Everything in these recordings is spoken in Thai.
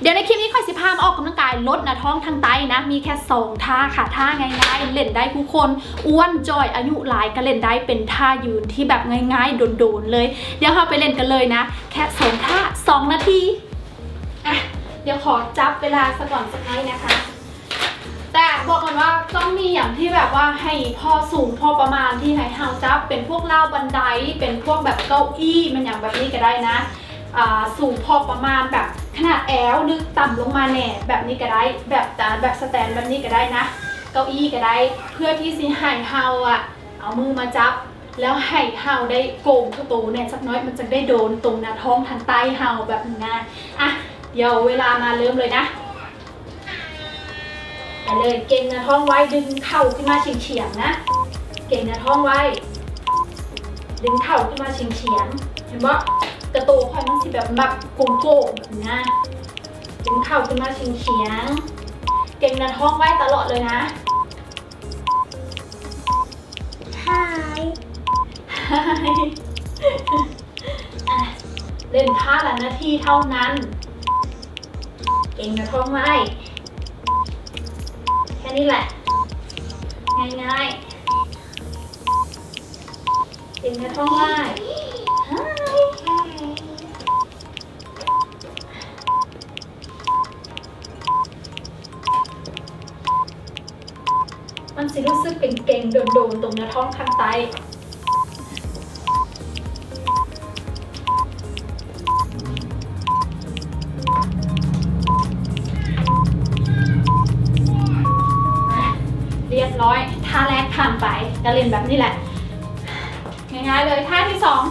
เดี๋ยวในคลิปนี้ค่อยสิพามาออกกำลังกายลดนะท้องทางไตนะ มีแค่สองท่าค่ะท่าง่ายๆ เล่นได้ทุกคนอ้วนจอยอายุหลายก็เล่นได้เป็นท่ายืนที่แบบง่ายๆโดนๆเลย เดี๋ยวเราไปเล่นกันเลยนะ แค่สองท่าสองนาทีอะเดี๋ยวขอจับเวลาสักก่อนสักน้อยนะคะแต่บอกกันว่าต้องมีอย่างที่แบบว่าให้พอสูงพอประมาณที่ให้เฮาจับ เป็นพวกเล่าบันไดเป็นพวกแบบเก้าอี้มันอย่างแบบนี้ก็ได้นะอ่าสูงพอประมาณแบบ ขนาดแอลลึกต่ำลงมาแหน่แบบนี้ก็ได้ แบบอ่าแบบสแตนแบบนี้ก็ได้นะ เก้าอี้ก็ได้ เพื่อที่สิให้เฮาอะเอามือมาจับ แล้วให้เฮาได้โกงตัวโตเนี่ยสักน้อยมันจะได้โดนตรงหน้าท้องทางใต้เฮาแบบนี้นะอะเดี๋ยวเวลามาเริ่มเลยนะไปเลยเก่งหนะท้องไว้ดึงเข่าขึ้นมาเฉียงเฉียงๆนะ เก่งหนะท้องไว้ ดึงเข่าขึ้นมาเฉียงเฉียงๆเห็นว่า กระโตคอยมันสิแบบแบบโก่งๆแบบนี้นะดึงเข่าขึ้นมาเฉียงเฉียงๆเก่งหนะท้องไว้ตลอดเลยนะหายอะเล่นท่าละนาทีเท่านั้น เก่งหนะท้องไว้แค่นี้แหละ ง่ายๆเก่งหนะท้องไว้ มันสิรู้สึกเก่งโดนๆตรงหน้าท้องข้างใต้เรียบร้อย ท่าแรกผ่านไปจะเล่นแบบนี้แหละ ง่ายๆเลยท่าที่สอง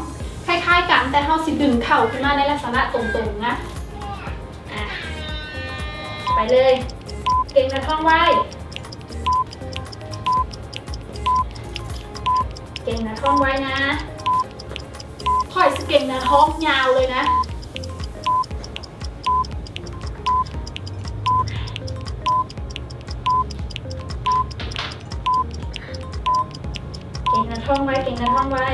คล้ายๆกันแต่เท่าสิดึงเข่าขึ้นมาในลักษณะตรงๆนะะไปเลย เก่งหนะท้องไว้ ท้องไว้นะถอยสเก่งนะท้องยาวเลยนะ เก่งนะท้องไว้ เก่งนะท้องไว้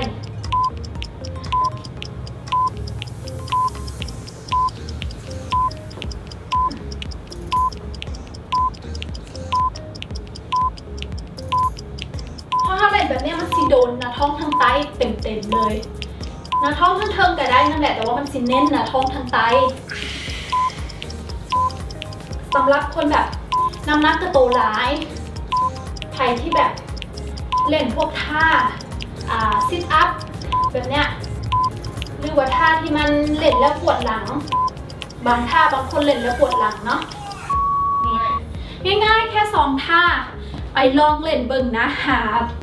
เพราะถ้าเล่นแบบเนี้ยมันสิโดนหนะท้องทางใต้เต็มๆเลยหนะท้องทางเทิงก็ได้นั่นแหละแต่ว่ามันสิเน้นหนะท้องทางใต้สำหรับคนแบบน้ำหนักกระโตหลายใครที่แบบเล่นพวกท่าอ่าซิทอัพแบบเนี้ยหรือว่าท่าที่มันเล่นแล้วปวดหลัง บางท่าบางคนเล่นแล้วปวดหลังเนาะนี่ง่ายๆแค่สองท่า ไปลองเล่นเบิ่งนะหาอ่า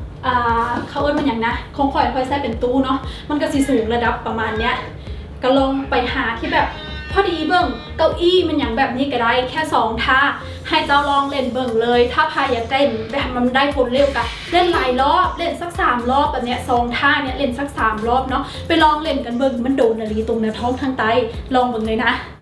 เขาเอิ้นมันอย่างนะคงคอยคอยใส่เป็นตู้เนาะมันก็สิสูงระดับประมาณเนี้ยก็ลองไปหาที่แบบพอดีเบิ่งเก้าอี้มันอย่างแบบนี้ก็ได้แค่สองท่าให้เจ้าลองเล่นเบิ่งเลย ถ้าพายอยากได้แบบมันได้ผลเร็วกะเล่นหลายรอบเล่นสักสามรอบแบบเนี้ยสองท่าเนี้ยเล่นสักสามรอบเนาะไปลองเล่นกันเบิ่งมันโดนนาลีตรงเนื้อท้องทางใต้ลองเบิ่งเลยนะ